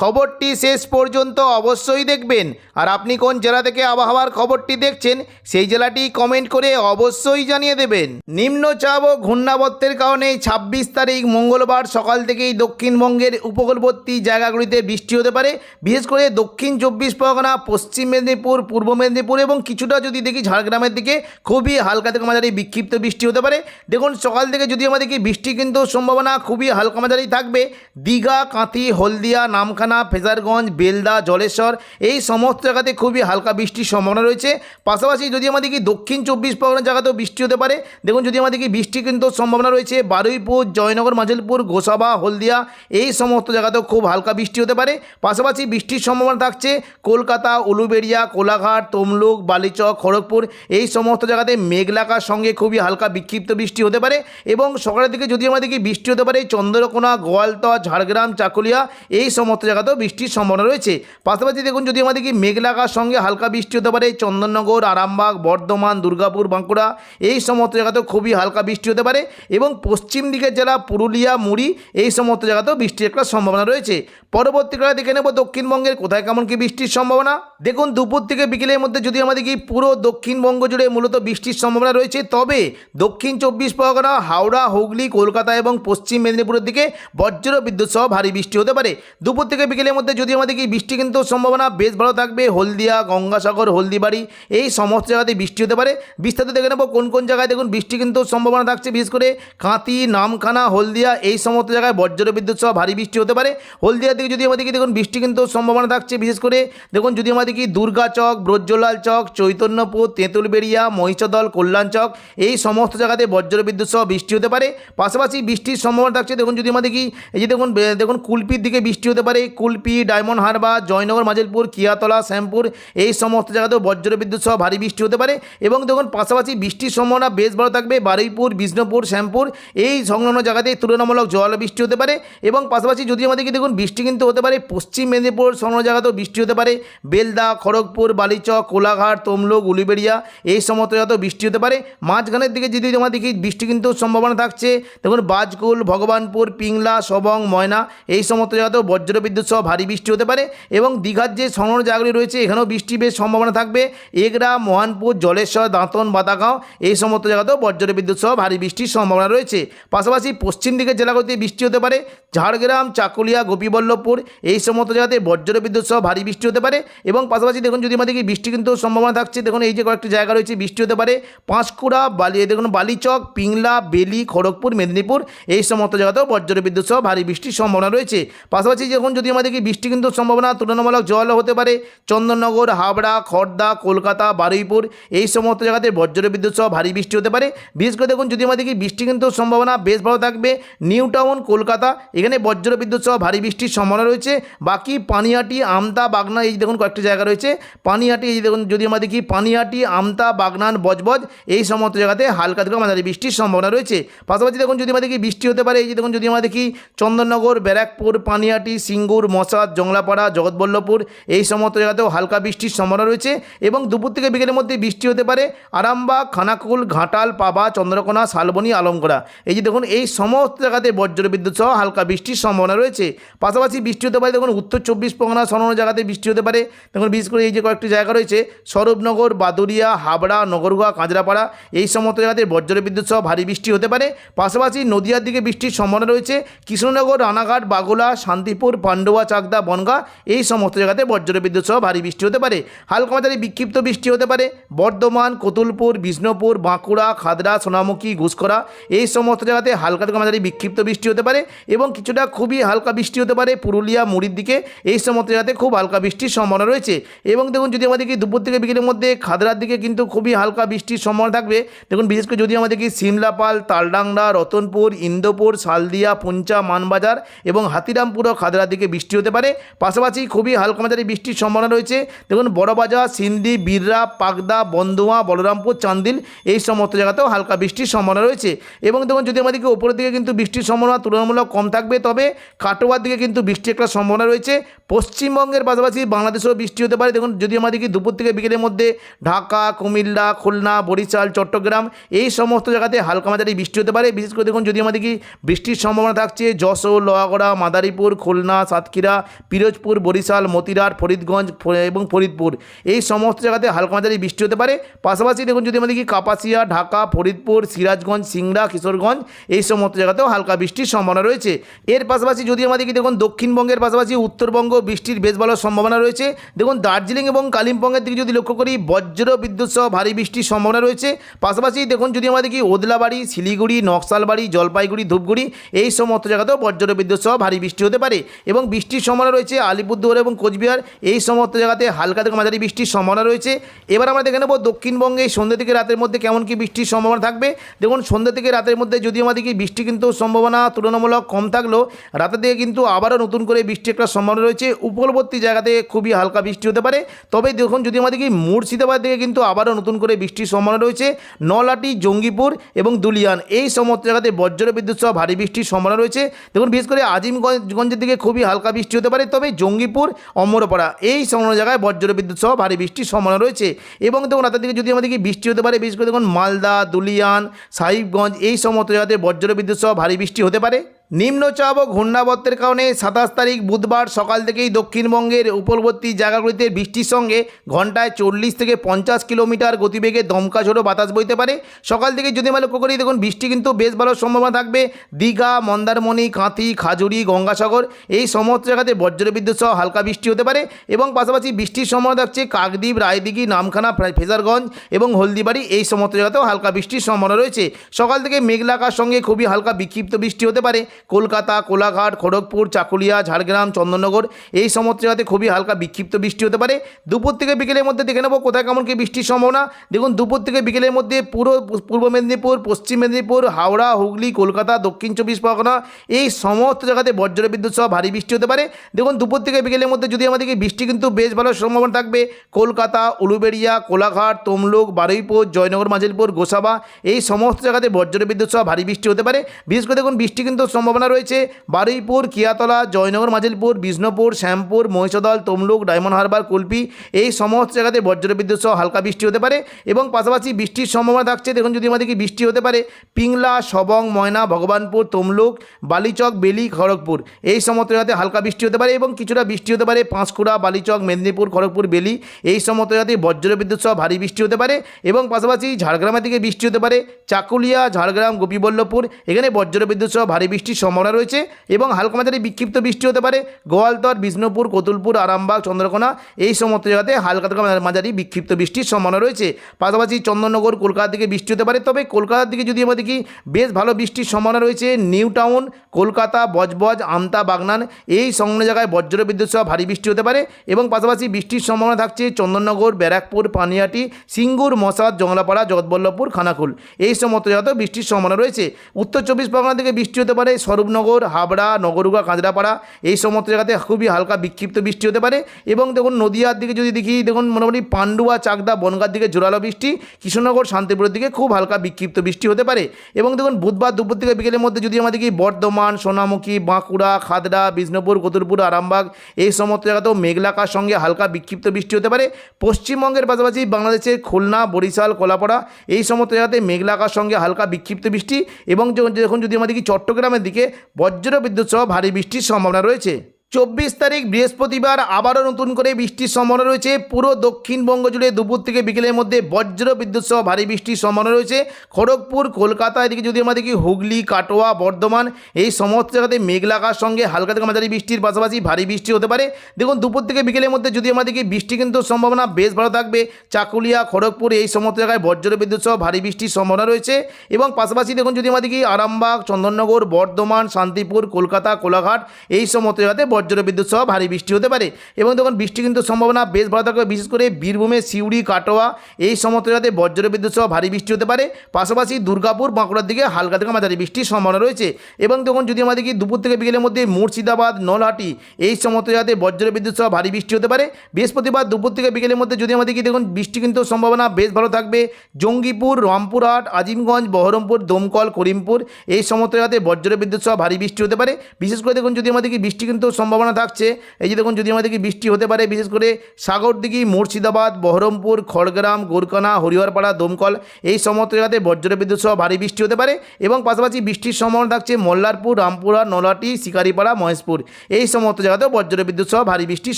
খবরটি শেষ পর্যন্ত অবশ্যই দেখবেন। আর আপনি কোন জেলা থেকে আবহাওয়ার খবরটি দেখছেন, সেই জেলাটি কমেন্ট করে অবশ্যই জানিয়ে দেবেন। নিম্নচাপ ও ঘূর্ণাবর্তের কারণে ছাব্বিশ তারিখ মঙ্গলবার সকাল থেকেই দক্ষিণবঙ্গের উপকূলবর্তী জায়গাগুলিতে বৃষ্টি হতে পারে। বিশেষ করে দক্ষিণ চব্বিশ পরগনা, পশ্চিম মেদিনীপুর, পূর্ব মেদিনীপুর এবং কিছুটা যদি দেখি ঝাড়গ্রামের দিকে, খুবই হালকা থেকে মাঝারি বিক্ষিপ্ত বৃষ্টি হতে পারে। দেখুন, সকাল থেকে যদি আমাদের কি বৃষ্টি কিন্তু সম্ভাবনা খুবই হালকা মাঝারি থাকবে। দীঘা, কাঁথি, হলদিয়া, নামখানা ফেজারগঞ্জ, বেলদা, জলেশ্বর, এই সমস্ত জায়গাতে খুবই হালকা বৃষ্টির সম্ভাবনা রয়েছে। পাশাপাশি যদি আমাদের কি দক্ষিণ চব্বিশ পরগনা জায়গাতেও বৃষ্টি হতে পারে, দেখুন যদি আমাদের কি বৃষ্টি কিন্তু সম্ভাবনা রয়েছে, বারুইপুর, জয়নগর, মাঝেলপুর, গোসাবা, হলদিয়া, এই সমস্ত জায়গাতেও খুব হালকা বৃষ্টি হতে পারে। পাশাপাশি বৃষ্টির সম্ভাবনা থাকছে কলকাতা, উলুবেড়িয়া, কোলাঘাট, তমলুক, বালিচক, খড়গপুর, এই সমস্ত জায়গাতে মেঘলাকার সঙ্গে খুবই হালকা বিক্ষিপ্ত বৃষ্টি হতে পারে এবং সকালের দিকে যদি আমাদের কি বৃষ্টি হতে পারে, চন্দ্রকোনা, গোয়ালতোয়া, ঝাড়গ্রাম, চাকুলিয়া, এই সমস্ত জায়গাতেও বৃষ্টির সম্ভাবনা রয়েছে। পাশাপাশি দেখুন, যদি আমাদের কি মেঘলাকার সঙ্গে হালকা বৃষ্টি হতে পারে, চন্দননগর, আরামবাগ, বর্ধমান, দুর্গাপুর, বাঁকুড়া, এই সমস্ত জায়গাতেও খুবই হালকা বৃষ্টি হতে পারে এবং পশ্চিম দিকের জেলা পুরুলিয়া, মুড়ি, এই সমস্ত জায়গাতেও বৃষ্টির একটা সম্ভাবনা রয়েছে। পরবর্তীকালে দেখে নেব দক্ষিণবঙ্গের কোথায় কেমন কি বৃষ্টির সম্ভাবনা। দেখুন, দুপুর থেকে বিকেলের মধ্যে যদি আমাদের কি পুরো দক্ষিণবঙ্গ জুড়ে মূলত বৃষ্টির সম্ভাবনা রয়েছে, তবে দক্ষিণ চব্বিশ পরগনা, হাওড়া, হুগলি, কলকাতা এবং পশ্চিম মেদিনীপুরের দিকে বজ্র বিদ্যুৎ সহ ভারী বৃষ্টি হতে পারে। দুপুর থেকে বিকেলের মধ্যে যদি আমাদের কি বৃষ্টি কিন্তু সম্ভাবনা বেশ ভালো থাকবে, হলদিয়া, গঙ্গাসাগর, হলদিবাড়ি, এই সমস্ত জায়গাতে বৃষ্টি হতে পারে। বিস্তারিত দেখে নেব কোন কোন জায়গায় দেখুন বৃষ্টি কিন্তু সম্ভাবনা থাকছে, বিশেষ করে কাঁতি নামখানা, হলদিয়া, এই সমস্ত জায়গায় বজ্র বিদ্যুৎ সহ ভারী বৃষ্টি হতে পারে। হলদিয়ার দিকে যদি আমাদেরকে দেখুন বৃষ্টি কিন্তু সম্ভাবনা থাকছে, বিশেষ করে দেখুন যদি আমাদের কি দুর্গা চক, ব্রজলাল চক, চৈতন্যপুর, তেঁতুলবেড়িয়া, মহিষদল, কল্যাণ চক, এই সমস্ত জায়গাতে বজ্র বিদ্যুৎ সহ বৃষ্টি হতে পারে। পাশাপাশি বৃষ্টির সম্ভাবনা থাকছে, দেখুন যদি আমাদের কি, এই যে দেখুন দেখুন কুলপির দিকে বৃষ্টি হতে পারে। কুলপি, ডায়মন্ড হারবার, জয়নগর মাঝেলপুর কিয়াতলা, শ্যামপুর, এই সমস্ত জায়গাতেও বজ্র বিদ্যুৎ সহ ভারী বৃষ্টি হতে পারে। এবং দেখুন পাশাপাশি বৃষ্টির সম্ভাবনা বেশ ভালো থাকবে বারুইপুর, বিষ্ণুপুর, শ্যামপুর, এই সংলগ্ন জায়গাতে তুলনামূলক জল বৃষ্টি হতে পারে। এবং পাশাপাশি যদি আমাদেরকে দেখুন বৃষ্টি কিন্তু হতে পারে, পশ্চিম মেদিনীপুর সংলগ্ন জায়গাতেও বৃষ্টি হতে পারে। বেলদা খড়গপুর, বালিচক, কোলাঘাট, তমলুক, উলুবেড়িয়া, এই সমস্ত জায়গাতেও বৃষ্টি হতে পারে, মাঝখানের দিকে যদি আমরা দেখি বৃষ্টি কিন্তু সম্ভাবনা থাকছে। দেখুন, বাজকুল, ভগবানপুর, পিংলা, সবং, ময়না, এই সমস্ত জায়গাতেও বজ্র বিদ্যুৎ সহ ভারী বৃষ্টি হতে পারে এবং দীঘার যে সংলগ্ন জায়গাগুলি রয়েছে, এখানেও বৃষ্টি বেশ সম্ভাবনা থাকবে। এগরা, মহানপুর, জলেশ্বর, দাঁতন, বাতাগাঁও, এই সমস্ত জায়গাতেও বজ্র বিদ্যুৎ সহ ভারী বৃষ্টির সম্ভাবনা রয়েছে। পাশাপাশি পশ্চিম দিকের জেলাগুলিতে বৃষ্টি হতে পারে, ঝাড়গ্রাম, চাকুলিয়া, গোপীবল্লভপুর, এই সমস্ত জায়গাতে বজ্র বিদ্যুৎ সহ ভারী বৃষ্টি হতে পারে এবং পাশাপাশি দেখুন যদি আমাদেরকে বৃষ্টি কিন্তু সম্ভাবনা থাকছে, দেখুন এই যে কয়েকটি জায়গা রয়েছে, বৃষ্টি হতে পারে পাঁশকুড়া, বালি দেখুন বালিচক, পিংলা, বেলি, খড়গপুর, মেদিনীপুর, এই সমস্ত জায়গাতেও বজ্র বিদ্যুৎ সহ ভারী বৃষ্টির সম্ভাবনা রয়েছে। পাশাপাশি যখন যদি আমাদেরকে বৃষ্টি কিন্তু সম্ভাবনা তুলনামূলক জল হতে পারে, চন্দননগর হাবড়া খড়দা কলকাতা, বারুইপুর, এই সমস্ত জায়গাতে বজ্র বিদ্যুৎ সহ ভারী বৃষ্টি হতে পারে। বিশেষ করে দেখুন যদি আমাদেরকে বৃষ্টি কিন্তু সম্ভাবনা বেশ ভালো থাকবে, নিউ টাউন, কলকাতা, এখানে বজ্র বিদ্যুৎ সহ ভারী বৃষ্টির সম্ভাবনা রয়েছে। বাকি পানিয়াটি আমতা, বাগনা, এই দেখুন কয়েকটি জায়গা রয়েছে। পানিহাটি, এই দেখুন, যদি আমরা দেখি, পানিহাটি, আমতা, বাগনান, বজবজ, এই সমস্ত জায়গাতে হালকা থেকে মাঝারি বৃষ্টির সম্ভাবনা রয়েছে। পাশাপাশি দেখুন, যদি আমরা দেখি, বৃষ্টি হতে পারে, এই যে দেখুন, যদি আমরা দেখি, চন্দননগর, ব্যারাকপুর, পানিহাটি, সিঙ্গুর, মশাদ, জংলাপাড়া, জগৎবল্লভপুর, এই সমস্ত জায়গাতেও হালকা বৃষ্টির সম্ভাবনা রয়েছে এবং দুপুর থেকে বিকেলের মধ্যে বৃষ্টি হতে পারে আরামবাগ, খানাকুল, ঘাটাল, পাবা, চন্দ্রকোনা, শালবনী, আলমগড়া। এই যে দেখুন, এই সমস্ত জায়গাতে বজ্র বিদ্যুৎ সহ হালকা বৃষ্টির সম্ভাবনা রয়েছে। পাশাপাশি বৃষ্টি হতে পারে, দেখুন, উত্তর চব্বিশ পরগনা সংলগ্ন জায়গাতে বৃষ্টি হতে পারে। দেখুন বিশেষ করে এই যে কয়েকটি জায়গা রয়েছে স্বরূপনগর বাদুরিয়া হাবড়া নগরগুয়া কাঁচরাপাড়া, এই সমস্ত জায়গাতে বজ্র বিদ্যুৎ সহ ভারী বৃষ্টি হতে পারে। পাশাপাশি নদিয়ার দিকে বৃষ্টির সম্ভাবনা রয়েছে। কৃষ্ণনগর, রানাঘাট, বাগোলা, শান্তিপুর, পান্ডুয়া, চাকদা, বনগা, এই সমস্ত জায়গাতে বজ্র বিদ্যুৎ সহ ভারী বৃষ্টি হতে পারে। হালকা মাঝারি বিক্ষিপ্ত বৃষ্টি হতে পারে। বর্ধমান, কতুলপুর, বিষ্ণুপুর, বাঁকুড়া, খাদরা, সোনামুখী ঘুষকরা এই সমস্ত জায়গাতে হালকা থেকে মাঝারি বিক্ষিপ্ত বৃষ্টি হতে পারে এবং কিছুটা খুবই হালকা বৃষ্টি হতে পারে পুরুলিয়া, মুড়ির দিকে। এই সমস্ত জায়গাতে খুব হালকা বৃষ্টির সম্ভাবনা রয়েছে। রয়েছে এবং দেখুন যদি আমাদেরকে দুপুর থেকে বিকেলের মধ্যে খাদরার দিকে কিন্তু খুবই হালকা বৃষ্টির সম্ভাবনা থাকবে। দেখুন, বিশেষ করে যদি আমাদেরকে সিমলাপাল তালডাংরা, রতনপুর, ইন্দোপুর সালদিয়া পুঞ্চা, মানবাজার এবং হাতিরামপুর ও খাদরার দিকে বৃষ্টি হতে পারে। পাশাপাশি খুবই হালকা মাঝারি বৃষ্টির সম্ভাবনা রয়েছে। দেখুন, বড়বাজার, সিন্ধি, বীররা, পাগদা বন্দুয়া বলরামপুর, চান্দিল এই সমস্ত জায়গাতেও হালকা বৃষ্টির সম্ভাবনা রয়েছে। এবং দেখুন, যদি আমাদেরকে উপরের দিকে কিন্তু বৃষ্টির সম্ভাবনা তুলনামূলক কম থাকবে, তবে কাটোয়ার দিকে কিন্তু বৃষ্টির একটা সম্ভাবনা রয়েছে। পশ্চিমবঙ্গের পাশাপাশি বাংলাদেশেও বৃষ্টি হতে পারে। দেখুন, যদি আমাদেরকে দুপুর থেকে বিকেলের মধ্যে ঢাকা, কুমিল্লা, খুলনা, বরিশাল, চট্টগ্রাম এই সমস্ত জায়গাতে হালকা মাঝারি বৃষ্টি হতে পারে। বিশেষ করে দেখুন, যদি আমাদেরকে বৃষ্টির সম্ভাবনা থাকছে, যশোর, লোহাগড়া, মাদারীপুর, খুলনা, সাতক্ষীরা, পিরোজপুর, বরিশাল মতিরাট ফরিদগঞ্জ এবং ফরিদপুর এই সমস্ত জায়গাতে হালকা মাঝারি বৃষ্টি হতে পারে। পাশাপাশি দেখুন, যদি আমাদেরকে কাপাসিয়া, ঢাকা, ফরিদপুর, সিরাজগঞ্জ, সিংড়া, কিশোরগঞ্জ এই সমস্ত জায়গাতেও হালকা বৃষ্টির সম্ভাবনা রয়েছে। এর পাশাপাশি যদি আমাদেরকে দেখুন, দক্ষিণবঙ্গের পাশাপাশি উত্তরবঙ্গ বৃষ্টির বেশ ভালো সম্ভাবনা রয়েছে। দেখুন দার্জিলিং এবং কালিম্পংয়ের দিকে যদি লক্ষ্য করি, বজ্র বিদ্যুৎ সহ ভারী বৃষ্টির সম্ভাবনা রয়েছে। পাশাপাশি দেখুন, যদি আমরা দেখি ওদলাবাড়ি, শিলিগুড়ি, নকশালবাড়ি, জলপাইগুড়ি, ধূপগুড়ি এই সমস্ত জায়গাতেও বজ্র বিদ্যুৎ সহ ভারী বৃষ্টি হতে পারে এবং বৃষ্টির সম্ভাবনা রয়েছে আলিপুরদুয়ার এবং কোচবিহার। এই সমস্ত জায়গাতে হালকা থেকে মাঝারি বৃষ্টির সম্ভাবনা রয়েছে। এবার আমরা দেখে নেব দক্ষিণবঙ্গে সন্ধ্যে থেকে রাতের মধ্যে কেমন কি বৃষ্টির সম্ভাবনা থাকবে। দেখুন, সন্ধ্যে থেকে রাতের মধ্যে যদি আমাদেরকে বৃষ্টি কিন্তু সম্ভাবনা তুলনামূলক কম থাকলেও, রাতের দিকে কিন্তু আবারও নতুন করে বৃষ্টি একটা সম্ভাবনা রয়েছে। উপকূলবর্তী জায়গাতে খুবই হালকা বৃষ্টি হতে পারে। তবে দেখুন, যদি আমাদেরকে মুর্শিদাবাদ থেকে কিন্তু আবারও নতুন করে বৃষ্টির সম্ভাবনা রয়েছে নলাটি জঙ্গিপুর এবং দুলিয়ান, এই সমস্ত জায়গাতে বজ্র বিদ্যুৎ সহ ভারী বৃষ্টির সম্ভাবনা রয়েছে। দেখুন, বিশেষ করে আজিমগঞ্জের দিকে খুবই হালকা বৃষ্টি হতে পারে, তবে জঙ্গিপুর, অমরপাড়া, এই সংলগ্ন জায়গায় বজ্র বিদ্যুৎ সহ ভারী বৃষ্টির সম্ভাবনা রয়েছে। এবং দেখুন, রাতের দিকে যদি আমাদেরকে বৃষ্টি হতে পারে, বিশেষ করে দেখুন, মালদা, দুলিয়ান, সাহিবগঞ্জ, এই সমস্ত জায়গাতে বজ্র বিদ্যুৎ সহ ভারী বৃষ্টি হতে পারে। নিম্নচাপ ও ঘূর্ণাবর্তের কারণে সাতাশ তারিখ বুধবার সকাল থেকেই দক্ষিণবঙ্গের উপকূলবর্তী জায়গাগুলিতে বৃষ্টির সঙ্গে ঘন্টায় চল্লিশ থেকে পঞ্চাশ কিলোমিটার গতিবেগে দমকা ঝোড়ো বাতাস বইতে পারে। সকাল থেকে যদি আমরা লক্ষ্য করি, দেখুন, বৃষ্টি কিন্তু বেশ ভালো সম্ভাবনা থাকবে। দীঘা, মন্দারমণি, কাঁথি, খাজুরি, গঙ্গাসাগর, এই সমস্ত জায়গাতে বজ্রবিদ্যুৎ সহ হালকা বৃষ্টি হতে পারে এবং পাশাপাশি বৃষ্টির সম্ভাবনা থাকছে কাকদ্বীপ, রায়দিঘি, নামখানা ফেজারগঞ্জ এবং হলদিবাড়ি, এই সমস্ত জায়গাতেও হালকা বৃষ্টির সম্ভাবনা রয়েছে। সকাল থেকে মেঘলাকার সঙ্গে খুবই হালকা বিক্ষিপ্ত বৃষ্টি হতে পারে। কলকাতা, কোলাঘাট, খড়গপুর, চাকুলিয়া, ঝাড়গ্রাম, চন্দননগর এই সমস্ত জায়গাতে খুবই হালকা বিক্ষিপ্ত বৃষ্টি হতে পারে। দুপুর থেকে বিকেলের মধ্যে দেখে নেব কোথায় কেমন কি বৃষ্টির সম্ভাবনা। দেখুন, দুপুর থেকে বিকেলের মধ্যে পুরো পূর্ব মেদিনীপুর, পশ্চিম মেদিনীপুর, হাওড়া, হুগলি, কলকাতা, দক্ষিণ চব্বিশ পরগনা এই সমস্ত জায়গাতে বজ্র বিদ্যুৎ সহ ভারী বৃষ্টি হতে পারে। দেখুন, দুপুর থেকে বিকেলের মধ্যে যদি আমাদেরকে বৃষ্টি কিন্তু বেশ ভালো সম্ভাবনা থাকবে, কলকাতা, উলুবেড়িয়া, কোলাঘাট, তমলুক, বারুইপুর, জয়নগর, মাজিলপুর, গোসাবা এই সমস্ত জায়গাতে বজ্র বিদ্যুৎ সহ ভারী বৃষ্টি হতে পারে। বিশেষ করে দেখুন, বৃষ্টি কিন্তু সম্ভাবনা রয়েছে। বারুইপুর, কিয়াতলা, জয়নগর, মাজিলপুর, বিষ্ণুপুর, শ্যামপুর, মহিষদল, তমলুক, ডায়মন্ড হারবার, কুলপি এই সমস্ত জায়গাতে বজ্র বিদ্যুৎ সহ হালকা বৃষ্টি হতে পারে এবং পাশাপাশি বৃষ্টির সম্ভাবনা থাকছে। দেখুন, যদি আমাদেরকে বৃষ্টি হতে পারে, পিংলা, সবং, ময়না, ভগবানপুর, তমলুক, বালিচক, বেলি, খড়গপুর এই সমস্ত জায়গাতে হালকা বৃষ্টি হতে পারে এবং কিছুটা বৃষ্টি হতে পারে। পাঁশকুড়া, বালিচক, মেদিনীপুর, খড়গপুর, বেলি এই সমস্ত জায়গাতে বজ্র বিদ্যুৎ সহ ভারী বৃষ্টি হতে পারে এবং পাশাপাশি ঝাড়গ্রামের দিকে বৃষ্টি হতে পারে। চাকুলিয়া, ঝাড়গ্রাম, গোপীবল্লভপুর এখানে বজ্র বিদ্যুৎ সহ ভারী বৃষ্টির সম্ভাবনা রয়েছে এবং হালকা মাঝারি বিক্ষিপ্ত বৃষ্টি হতে পারে। গোয়ালতর, বিষ্ণুপুর, কতুলপুর, আরামবাগ, চন্দ্রকোনা এই সমস্ত জায়গাতে হালকা থেকে মাঝারি বিক্ষিপ্ত বৃষ্টির সম্ভাবনা রয়েছে। পাশাপাশি চন্দননগর, কলকাতার দিকে বৃষ্টি হতে পারে। তবে কলকাতার দিকে যদি আমাদের কি বেশ ভালো বৃষ্টির সম্ভাবনা রয়েছে, নিউ টাউন, কলকাতা, বজবজ, আমতা, বাগনান এই সংলগ্ন জায়গায় বজ্র বিদ্যুৎ সহ ভারী বৃষ্টি হতে পারে এবং পাশাপাশি বৃষ্টির সম্ভাবনা থাকছে চন্দননগর, ব্যারাকপুর, পানিয়াটি, সিঙ্গুর, মশাদ জংলাপাড়া জগৎবল্লভপুর, খানাকুল এই সমস্ত জায়গাতেও বৃষ্টির সম্ভাবনা রয়েছে। উত্তর চব্বিশ পরগনা থেকে বৃষ্টি হতে পারে স্বরূপনগর, হাবড়া, নগরুগা, কাঁচরাপাড়া এই সমস্ত জায়গাতে খুবই হালকা বিক্ষিপ্ত বৃষ্টি হতে পারে। এবং দেখুন নদিয়ার দিকে যদি দেখি, দেখুন মোটামুটি পান্ডুয়া, চাকদা, বনগার দিকে জোরালো বৃষ্টি, কৃষ্ণনগর, শান্তিপুরের দিকে খুব হালকা বিক্ষিপ্ত বৃষ্টি হতে পারে। এবং দেখুন বুধবার দুপুর থেকে বিকেলের মধ্যে যদি আমাদেরকে বর্ধমান, সোনামুখী, বাঁকুড়া, খাদড়া, বিষ্ণুপুর, কতুলপুর, আরামবাগ এই সমস্ত জায়গাতেও মেঘলাকার সঙ্গে হালকা বিক্ষিপ্ত বৃষ্টি হতে পারে। পশ্চিমবঙ্গের পাশাপাশি বাংলাদেশের খুলনা, বরিশাল, কলাপাড়া এই সমস্ত জায়গাতে মেঘলাকার সঙ্গে হালকা বিক্ষিপ্ত বৃষ্টি। এবং যখন যদি আমাদেরকে চট্টগ্রামের দিকে বজ্র বিদ্যুৎ সহ ভারী বৃষ্টির সম্ভাবনা রয়েছে চব্বিশ তারিখ বৃহস্পতিবার আবারও নতুন করে বৃষ্টির সম্ভাবনা রয়েছে। পুরো দক্ষিণবঙ্গ জুড়ে দুপুর থেকে বিকেলের মধ্যে বজ্র বিদ্যুৎ সহ ভারী বৃষ্টির সম্ভাবনা রয়েছে। খড়গপুর কলকাতা এদিকে যদি আমরা দেখি, হুগলি, কাটোয়া, বর্ধমান, এই সমস্ত জায়গাতে মেঘলাকার সঙ্গে হালকা থেকে মাঝারি বৃষ্টির পাশাপাশি ভারী বৃষ্টি হতে পারে। দেখুন, দুপুর থেকে বিকেলের মধ্যে যদি আমরা দেখি, বৃষ্টি কিন্তু সম্ভাবনা বেশ ভালো থাকবে। চাকুলিয়া, খড়গপুর, এই সমস্ত জায়গায় বজ্র বিদ্যুৎ সহ ভারী বৃষ্টির সম্ভাবনা রয়েছে। এবং পাশাপাশি দেখুন, যদি আমরা দেখি, আরামবাগ, চন্দননগর, বর্ধমান, শান্তিপুর, কলকাতা, কোলাঘাট, এই সমস্ত জায়গাতে বজ্র বিদ্যুৎ সহ ভারী বৃষ্টি হতে পারে। এবং দেখুন, বৃষ্টি কিন্তু সম্ভাবনা বেশ ভালো থাকবে, বিশেষ করে বীরভূমে সিউড়ি, কাটোয়া এই সমস্ত জায়গাতে বজ্র বিদ্যুৎ সহ ভারী বৃষ্টি হতে পারে। পাশাপাশি দুর্গাপুর, বাঁকুড়ার দিকে হালকা থেকে মাঝারি বৃষ্টির সম্ভাবনা রয়েছে। এবং দেখুন, যদি আমাদের কি দুপুর থেকে বিকেলের মধ্যে মুর্শিদাবাদ, নলহাটি এই সমস্ত জায়গাতে বজ্র বিদ্যুৎ সহ ভারী বৃষ্টি হতে পারে। বৃহস্পতিবার দুপুর থেকে বিকেলের মধ্যে যদি আমাদের কি দেখুন, বৃষ্টি কিন্তু সম্ভাবনা বেশ ভালো থাকবে। জঙ্গিপুর, রামপুরহাট, আজিমগঞ্জ, বহরমপুর, দমকল, করিমপুর এই সমস্ত জায়গাতে বজ্র বিদ্যুৎ সহ ভারী বৃষ্টি হতে পারে। বিশেষ করে দেখুন, যদি আমাদের কি বৃষ্টি কিন্তু সম্ভাবনা থাকছে। এই যে দেখুন যদি আমাদের কি বৃষ্টি হতে পারে, বিশেষ করে সাগরদিঘি, মুর্শিদাবাদ, বহরমপুর, খড়গ্রাম গোরকানা হরিহরপাড়া, দমকল, এই সমস্ত জায়গাতে বজ্র বিদ্যুৎ সহ ভারী বৃষ্টি হতে পারে এবং পাশাপাশি বৃষ্টির সম্ভাবনা থাকছে মল্লারপুর, রামপুরা নলাটি শিকারিপাড়া, মহেশপুর। এই সমস্ত জায়গাতেও বজ্র বিদ্যুৎ সহ ভারী বৃষ্টির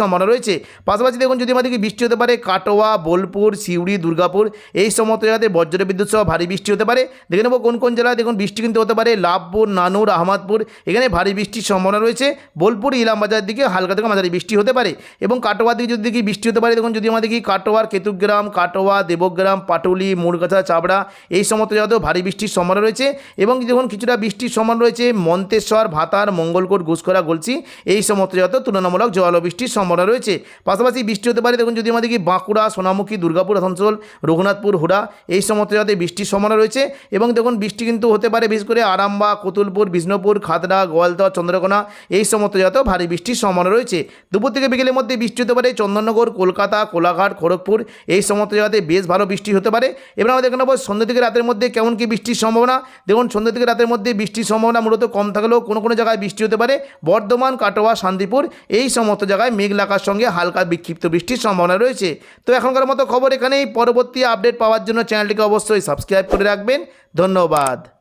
সম্ভাবনা রয়েছে। পাশাপাশি দেখুন যদি আমাদের কি বৃষ্টি হতে পারে, কাটোয়া, বোলপুর, সিউড়ি, দুর্গাপুর, এই সমস্ত জায়গাতে বজ্র বিদ্যুৎ সহ ভারী বৃষ্টি হতে পারে। দেখে নেব কোন কোন জেলায় দেখুন, বৃষ্টি কিন্তু হতে পারে, লাভপুর, নানুর, আহমদপুর, এখানে ভারী বৃষ্টির সম্ভাবনা রয়েছে। বোলপুর ইলামবাজার দিকে, হালকা থেকে মাঝারি বৃষ্টি হতে পারে এবং কাটোয়ার দিকে যদি দেখি বৃষ্টি হতে পারে, দেখুন যদি আমাদের কি কাটোয়ার কেতুগ্রাম, কাটোয়া, দেবগ্রাম, পাটুলি মুরগাছা চাবড়া এই সমস্ত জায়গাতেও ভারী বৃষ্টির সম্ভাবনা রয়েছে এবং যখন কিছুটা বৃষ্টির সম্ভাবনা রয়েছে মন্তেশ্বর, ভাতার, মঙ্গলকোট ঘুষখরা গলসি এই সমস্ত জায়গাতেও তুলনামূলক জল বৃষ্টির সম্ভাবনা রয়েছে। পাশাপাশি বৃষ্টি হতে পারে, দেখুন যদি আমাদের কি বাঁকুড়া, সোনামুখী, দুর্গাপুর, আসানসোল, রঘুনাথপুর, হুড়া এই সমস্ত জায়গাতে বৃষ্টির সম্ভাবনা রয়েছে এবং দেখুন বৃষ্টি কিন্তু হতে পারে বিশেষ করে আরামবা কতুলপুর, বিষ্ণুপুর, খাতড়া গোয়ালতর চন্দ্রকোনা এই সমস্ত জায়গাতেও ভারী বৃষ্টির সম্ভাবনা রয়েছে। দুপুর থেকে বিকেলের মধ্যে বৃষ্টি হতে পারে চন্দননগর, কলকাতা, কোলাঘাট, খড়গপুর। এই সমস্ত জায়গাতে বেশ ভালো বৃষ্টি হতে পারে। এবার আমরা দেখে নেব সন্ধ্যে থেকে রাতের মধ্যে কেমন কি বৃষ্টির সম্ভাবনা। দেখুন, সন্ধ্যে থেকে রাতের মধ্যে বৃষ্টির সম্ভাবনা মূলত কম থাকলেও কোনো কোনো জায়গায় বৃষ্টি হতে পারে। বর্ধমান, কাটোয়া, শান্তিপুর, এই সমস্ত জায়গায় মেঘলাকার সঙ্গে হালকা বিক্ষিপ্ত বৃষ্টির সম্ভাবনা রয়েছে। তো এখনকার মতো খবর এখানেই। পরবর্তী আপডেট পাওয়ার জন্য চ্যানেলটিকে অবশ্যই সাবস্ক্রাইব করে রাখবেন। ধন্যবাদ।